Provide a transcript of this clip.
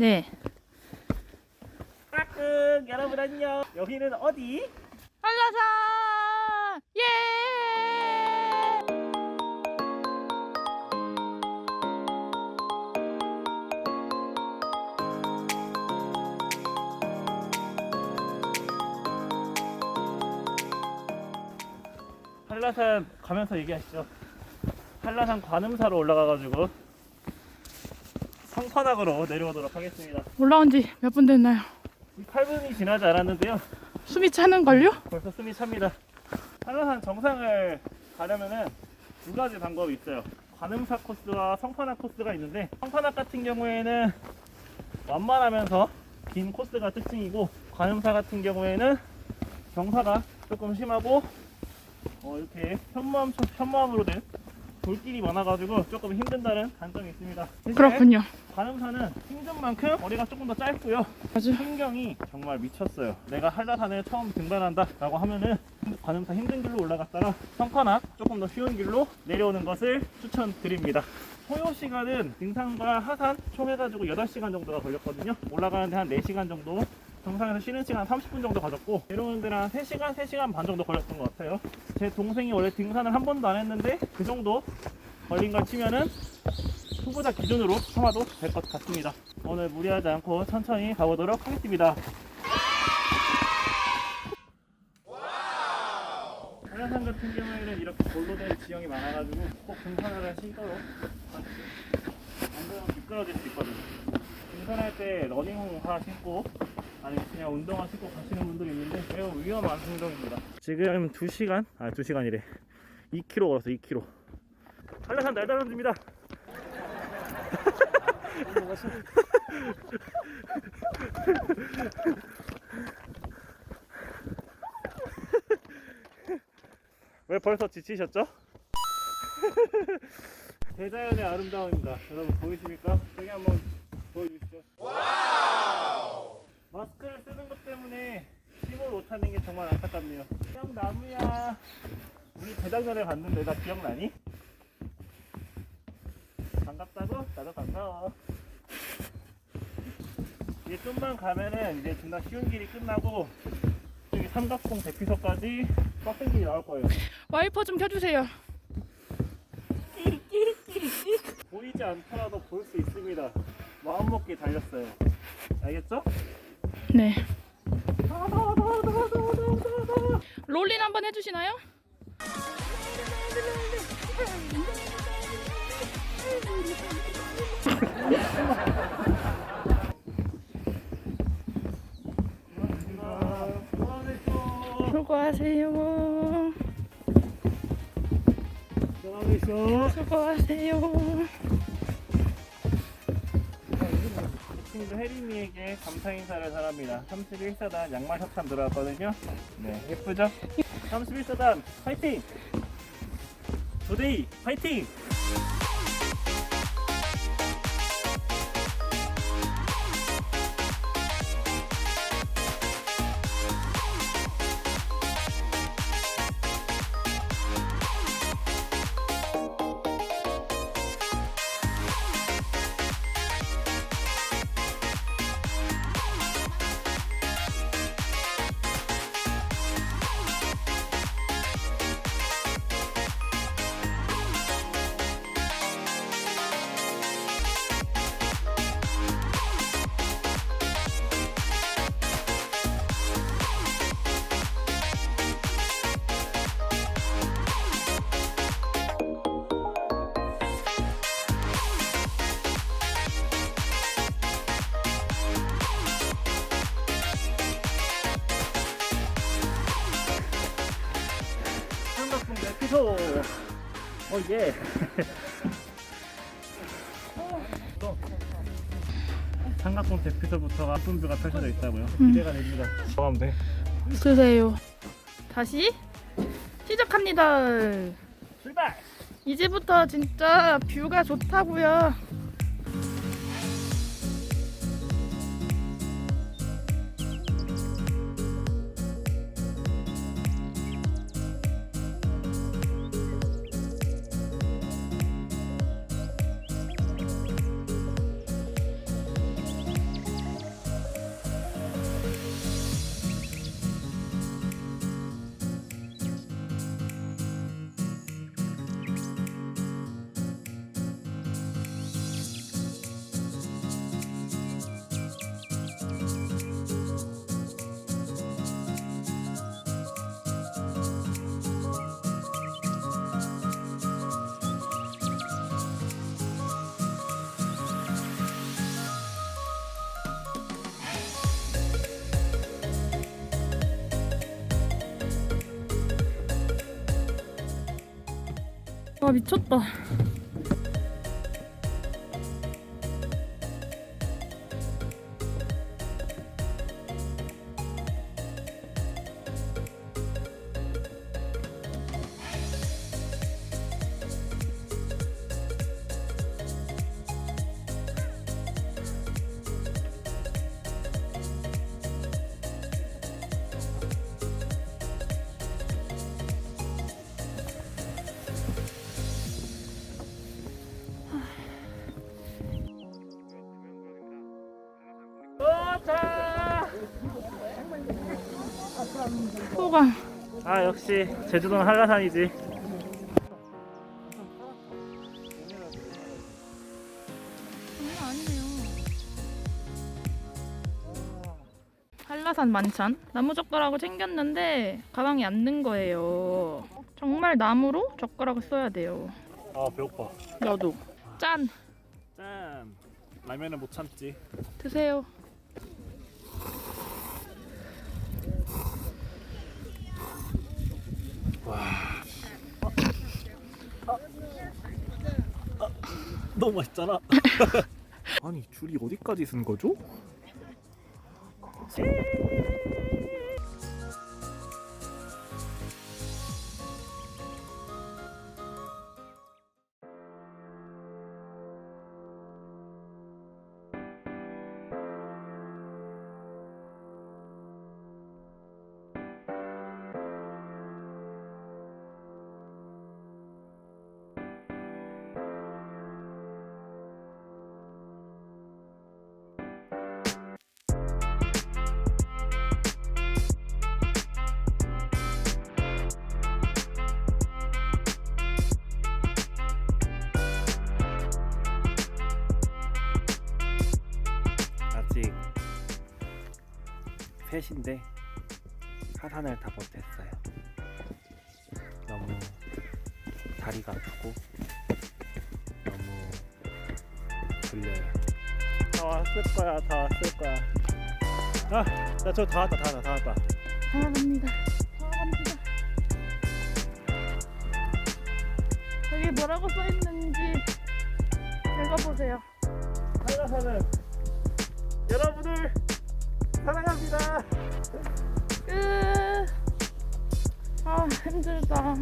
네. 까꿍 여러분 안녕 여기는 어디? 한라산! 예! 한라산 가면서 얘기하시죠 한라산 관음사로 올라가가지고 성판악으로 내려오도록 하겠습니다 올라온 지 몇 분 됐나요? 8분이 지나지 않았는데요 숨이 차는걸요? 벌써 숨이 찹니다 한라산 정상을 가려면은 두 가지 방법이 있어요 관음사 코스와 성판악 코스가 있는데 성판악 같은 경우에는 완만하면서 긴 코스가 특징이고 관음사 같은 경우에는 경사가 조금 심하고 어, 이렇게 현무암, 현무암으로 된 돌길이 많아가지고 조금 힘든다는 단점이 있습니다. 대신에 그렇군요. 관음사는 힘든 만큼 거리가 조금 더 짧고요. 아주 풍경이 정말 미쳤어요. 내가 한라산에 처음 등반한다 라고 하면은 관음사 힘든 길로 올라갔다가 성판악 조금 더 쉬운 길로 내려오는 것을 추천드립니다. 소요 시간은 등산과 하산 총 해가지고 8시간 정도가 걸렸거든요. 올라가는데 한 4시간 정도 정상에서 쉬는 시간 30분 정도 가졌고 내려오는 데는 한 3시간, 3시간 반 정도 걸렸던 것 같아요. 제 동생이 원래 등산을 한 번도 안 했는데 그 정도 걸린 걸 치면은 후보자 기준으로 삼아도 될 것 같습니다. 오늘 무리하지 않고 천천히 가보도록 하겠습니다. 한라산 같은 경우에는 이렇게 돌로 된 지형이 많아가지고 꼭 등산을 신도록 안 그러면 미끄러질 수 있거든요. 등산할 때 러닝화 신고 아니면 그냥 운동화 신고 가시는 분들이 있는데 매우 위험한 행동입니다. 지금 2시간? 아 2시간이래. 2km 걸었어 2km. 한라산 날다람쥐입니다. 왜 벌써 지치셨죠? 대자연의 아름다움입니다. 여러분 보이십니까? 여기 한번 보여주시죠. 마스크를 쓰는 것 때문에 힘을 못하는 게 정말 안타깝네요. 그냥 나무야. 우리 재작년에 봤는데 나 기억나니? 반갑다고? 나도 반가워. 이제 좀만 가면은 이제 존나 쉬운 길이 끝나고 저기 삼각봉 대피소까지 빡센 길이 나올 거예요. 와이퍼 좀 켜주세요. 보이지 않더라도 볼 수 있습니다. 마음먹기 달렸어요. 알겠죠? 네. 롤린 한번 해주시나요? 수고하세요. 수고하세요. 친구 혜림이에게 감사 인사를 전합니다. 31사단 양말 협찬 들어왔거든요. 네, 예쁘죠? 31사단 파이팅! 조데이 파이팅! 대피소! 어, 예! 또 삼각봉 대피소부터가 분뷰가 펼쳐져 있다고요. 기대가 됩니다. 좋아하면 돼. 드세요. 다시 시작합니다. 출발! 이제부터 진짜 뷰가 좋다고요. 와 미쳤다. 소감. 아 역시 제주도는 한라산이지. 한라산 만찬 나무 젓가락을 챙겼는데 가방에 안든 거예요. 정말 나무로 젓가락을 써야 돼요. 아 배고파. 나도 짠 짠. 라면은 못 참지. 드세요. 너무 맛있잖아. 아니 줄이 어디까지 쓴 거죠? 셋인데 하산을 다 못했어요. 너무 다리가 아프고 너무 졸려요. 다 왔을 거야, 다 왔을 거야. 아, 나 저 다 왔다, 다 왔다, 다 왔다. 사랑합니다. 사랑합니다. 여기 뭐라고 써 있는지 읽어보세요. 한라산은 여러분을 사랑합니다. 끝. 아 힘들다.